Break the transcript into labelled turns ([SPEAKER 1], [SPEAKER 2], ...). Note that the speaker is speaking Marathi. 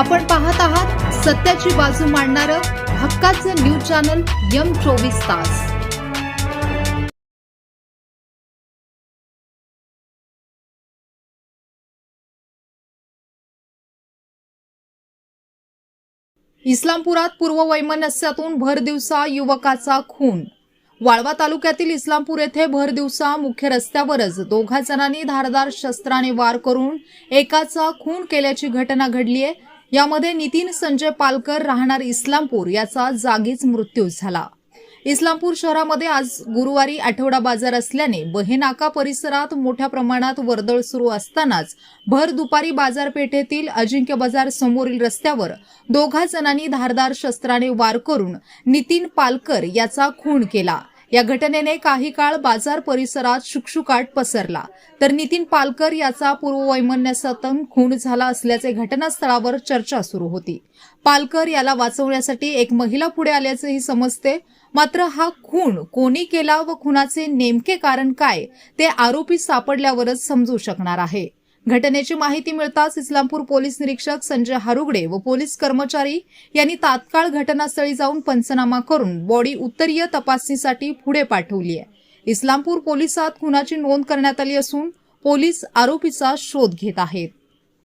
[SPEAKER 1] आपण पाहत आहात सत्याची बाजू मांडणारं हक्काचं न्यूज चॅनल यम चोवीस तास. इस्लामपुरात पूर्व वैमनस्यातून भर दिवसा युवकाचा खून. वाळवा तालुक्यातील इस्लामपूर येथे भर दिवसा मुख्य रस्त्यावरच दोघा जणांनी धारदार शस्त्राने वार करून एकाचा खून केल्याची घटना घडली आहे यामध्ये नितीन संजय पालकर राहणार इस्लामपूर याचा जागीच मृत्यू झाला. इस्लामपूर शहरामध्ये आज गुरुवारी आठवडा बाजार असल्याने बहेनाका परिसरात मोठ्या प्रमाणात वर्दळ सुरू असतानाच भर दुपारी बाजारपेठेतील अजिंक्य बाजार समोरील रस्त्यावर दोघा जणांनी धारदार शस्त्राने वार करून नितीन पालकर याचा खून केला. या घटनेने काही काळ बाजार परिसरात शुकशुकाट पसरला. तर नितीन पालकर याचा पूर्ववैमनस्यातून खून झाला असल्याचे घटनास्थळावर चर्चा सुरू होती. पालकर याला वाचवण्यासाठी एक महिला पुढे आल्याचेही समजते. मात्र हा खून कोणी केला व खुनाचे नेमके कारण काय ते आरोपी सापडल्यावरच समजू शकणार आहे. घटनेची माहिती मिळताच इस्लामपूर पोलीस निरीक्षक संजय हारुगडे व पोलीस कर्मचारी यांनी तात्काळ घटनास्थळी जाऊन पंचनामा करून बॉडी उत्तरीय तपासणीसाठी पुढे पाठवली आहे. इस्लामपूर पोलिसात खुनाची नोंद करण्यात आली असून पोलीस आरोपीचा शोध घेत आहेत.